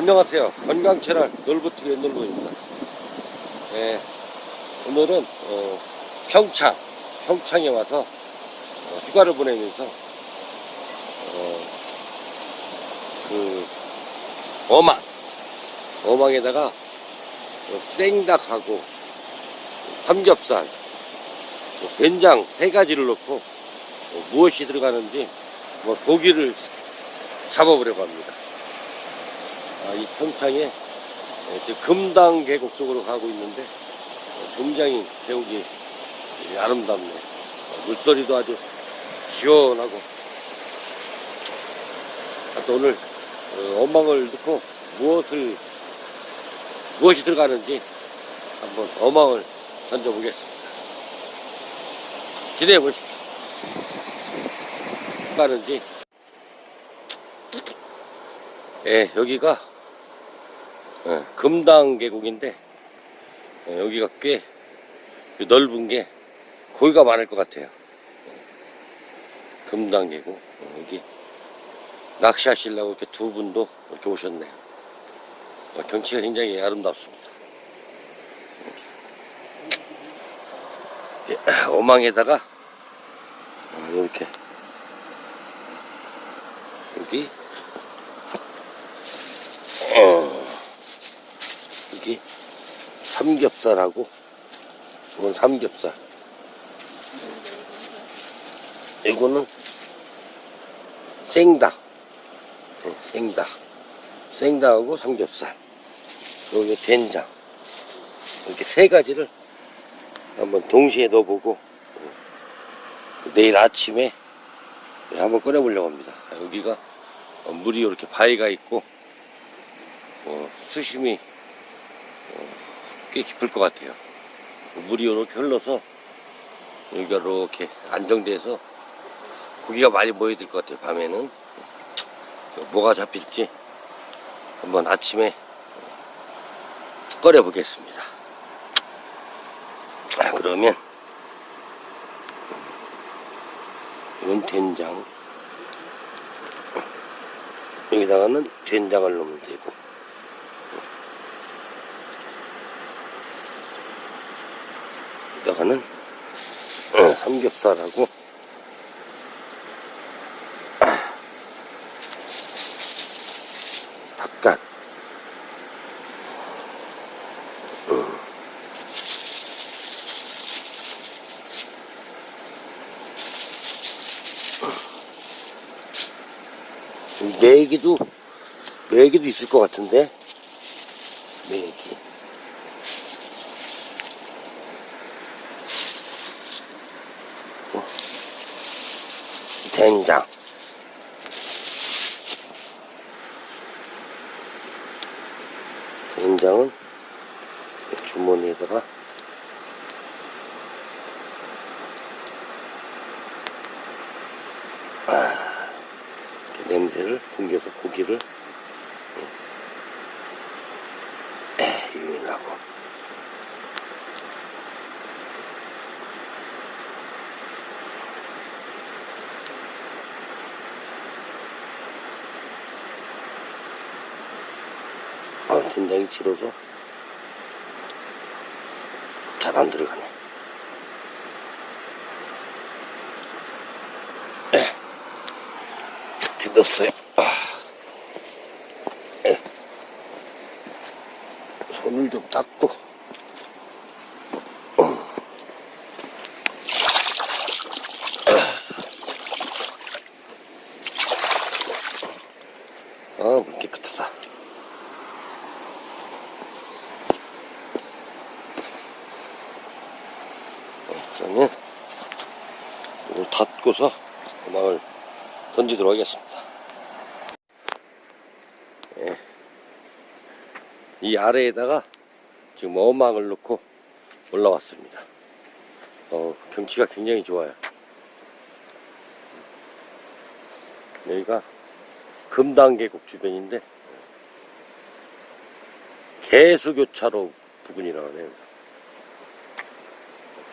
안녕하세요. 건강 채널 놀부TV의 놀부입니다. 예, 오늘은 어, 평창, 평창에 와서 어, 휴가를 보내면서 어, 그 어망, 어망에다가 어, 생닭하고 삼겹살, 어, 된장 세 가지를 넣고 어, 무엇이 들어가는지 뭐 고기를 잡아보려고 합니다. 아, 이 평창에 예, 지금 금당 계곡 쪽으로 가고 있는데 어, 굉장히 계곡이 예, 아름답네. 어, 물소리도 아주 시원하고. 아, 또 오늘 어, 어망을 넣고 무엇을 무엇이 들어가는지 한번 어망을 던져보겠습니다. 기대해 보십시오. 가는지. 예, 여기가 예, 금당 계곡인데 예, 여기가 꽤 넓은 게 고기가 많을 것 같아요. 예, 금당 계곡 어, 여기 낚시하시려고 이렇게 두 분도 이렇게 오셨네요. 어, 경치가 굉장히 아름답습니다. 예, 어망에다가 어, 이렇게 여기 어, 삼겹살하고 이건 삼겹살. 이거는 생닭. 네, 생닭. 생닭하고 삼겹살. 여기 된장. 이렇게 세 가지를 한번 동시에 넣어보고 어, 내일 아침에 한번 끓여보려고 합니다. 여기가 어, 물이 이렇게 바위가 있고 어, 수심이 어, 꽤 깊을 것 같아요. 물이 이렇게 흘러서 여기가 이렇게 안정돼서 고기가 많이 모여들 것 같아요. 밤에는 뭐가 잡힐지 한번 아침에 꺼내 보겠습니다. 아, 그러면 이건 된장 여기다가는 된장을 넣으면 되고 여기다가는 어, 삼겹살하고 아, 닭간 어. 메기도 메기도 있을 것 같은데 메기 어. 된장. 된장은 주머니에다가 이렇게 냄새를 풍겨서 고기를 에, 유인하고 질어서 잘 안 들어가네. 넣었어요. 아. 에. 손을 좀 닦고. 아, 물 깨끗하다. 네, 그러면 닫고서 음악을 던지도록 하겠습니다. 예. 이 아래에다가 지금 어망을 넣고 올라왔습니다. 어, 경치가 굉장히 좋아요. 여기가 금당계곡 주변인데 개수교차로 부근이라고 하네요.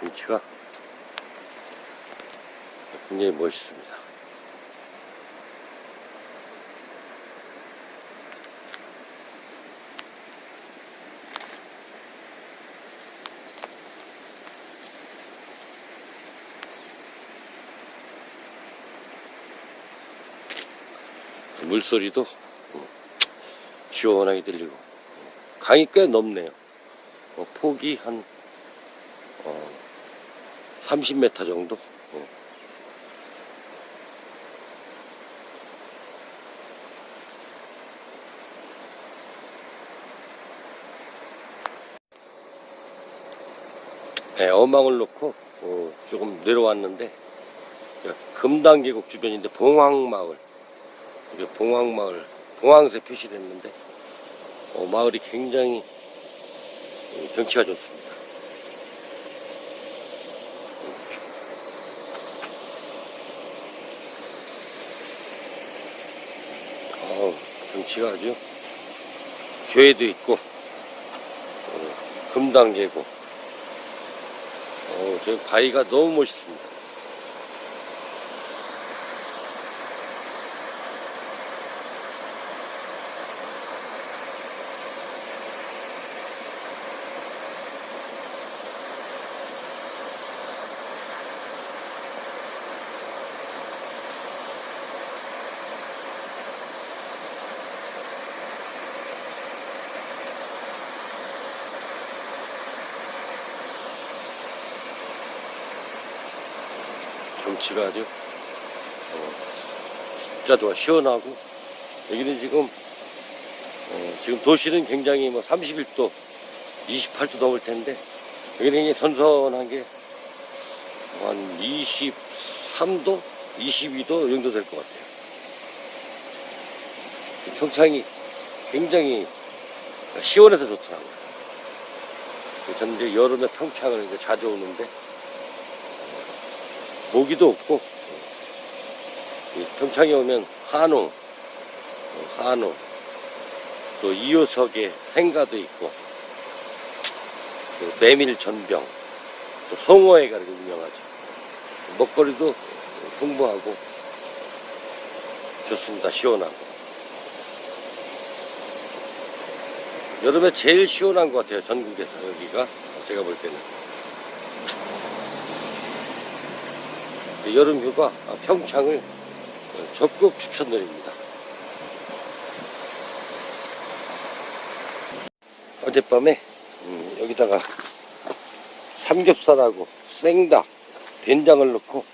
경치가 굉장히 멋있습니다. 물소리도 어, 시원하게 들리고 강이 꽤 넓네요. 어, 폭이 한 어, 30m 정도 어. 네, 어망을 놓고 어, 조금 내려왔는데 금단계곡 주변인데 봉황마을 이게 봉황마을 봉황새 표시를 했는데 어, 마을이 굉장히 어, 경치가 좋습니다. 어, 경치가 아주 교회도 있고 어, 금단계곡 어, 저 바위가 너무 멋있습니다. 경치가 아주 어, 진짜 좋아. 시원하고. 여기는 지금 어, 지금 도시는 굉장히 뭐 31도 28도 넘을 텐데 여기는 굉장히 선선한 게 한 23도 22도 정도 될 것 같아요. 평창이 굉장히 시원해서 좋더라고요. 저는 이제 여름에 평창을 이제 자주 오는데 모기도 없고 이 평창에 오면 한우, 어, 한우, 또 이호석에 생가도 있고 또 메밀 전병, 또 송어회가 이렇게 유명하죠. 먹거리도 풍부하고 좋습니다. 시원하고 여름에 제일 시원한 것 같아요. 전국에서 여기가 제가 볼 때는. 여름 휴가 평창을 적극 추천드립니다. 어젯밤에 음, 여기다가 삼겹살하고 생닭, 된장을 넣고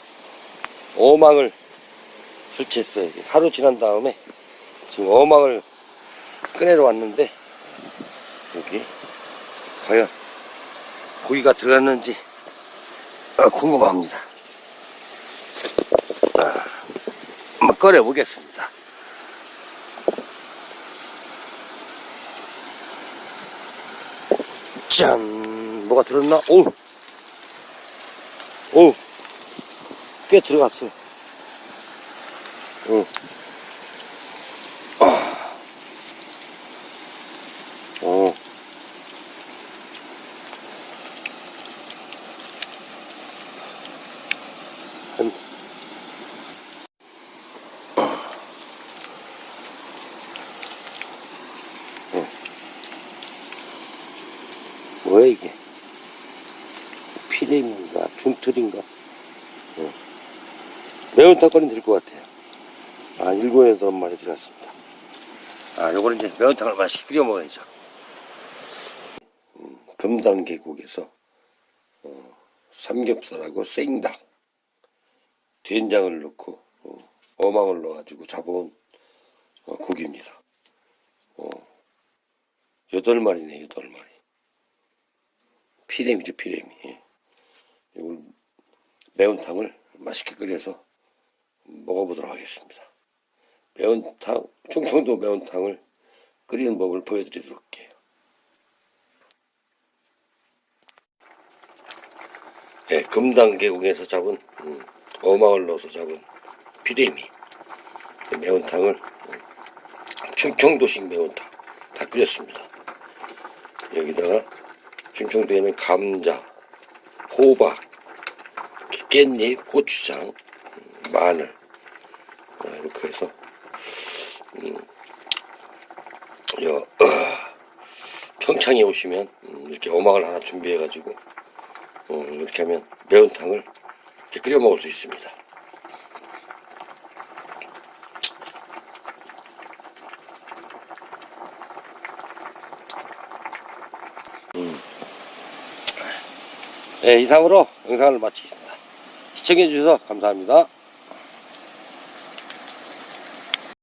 어망을 설치했어요. 하루 지난 다음에 지금 어망을 꺼내러 왔는데 여기 과연 고기가 들어갔는지 아, 궁금합니다. 한번 꺼내 보겠습니다. 짠! 뭐가 들었나? 오! 오! 꽤 들어갔어. 응. 아. 오. 한 뭐야 이게? 피레미인가 중틀인가? 어. 매운 탕거리는 될것 같아요. 아 여덟 마리 들어갔습니다. 아 요거는 이제 매운탕을 맛있게 끓여 먹어야죠. 음, 금당 계곡에서 어, 삼겹살하고 생닭 된장을 넣고 어, 어망을 넣어가지고 잡아온 어, 고기입니다. 어, 여덟 마리네 여덟 마리 피레미죠 피레미. 예. 이걸 매운탕을 맛있게 끓여서 먹어보도록 하겠습니다. 매운탕 충청도 매운탕을 끓이는 법을 보여드리도록 할게요. 예, 금당 계곡에서 잡은 음, 어망을 넣어서 잡은 피레미. 매운탕을 음, 충청도식 매운탕. 다 끓였습니다. 여기다가 충청도에는 감자, 호박, 깻잎, 고추장, 음, 마늘 어, 이렇게 해서 음, 평창에 오시면 음, 이렇게 어망을 하나 준비해 가지고 어, 이렇게 하면 매운탕을 이렇게 끓여 먹을 수 있습니다. 네, 이상으로 영상을 마치겠습니다. 시청해주셔서 감사합니다.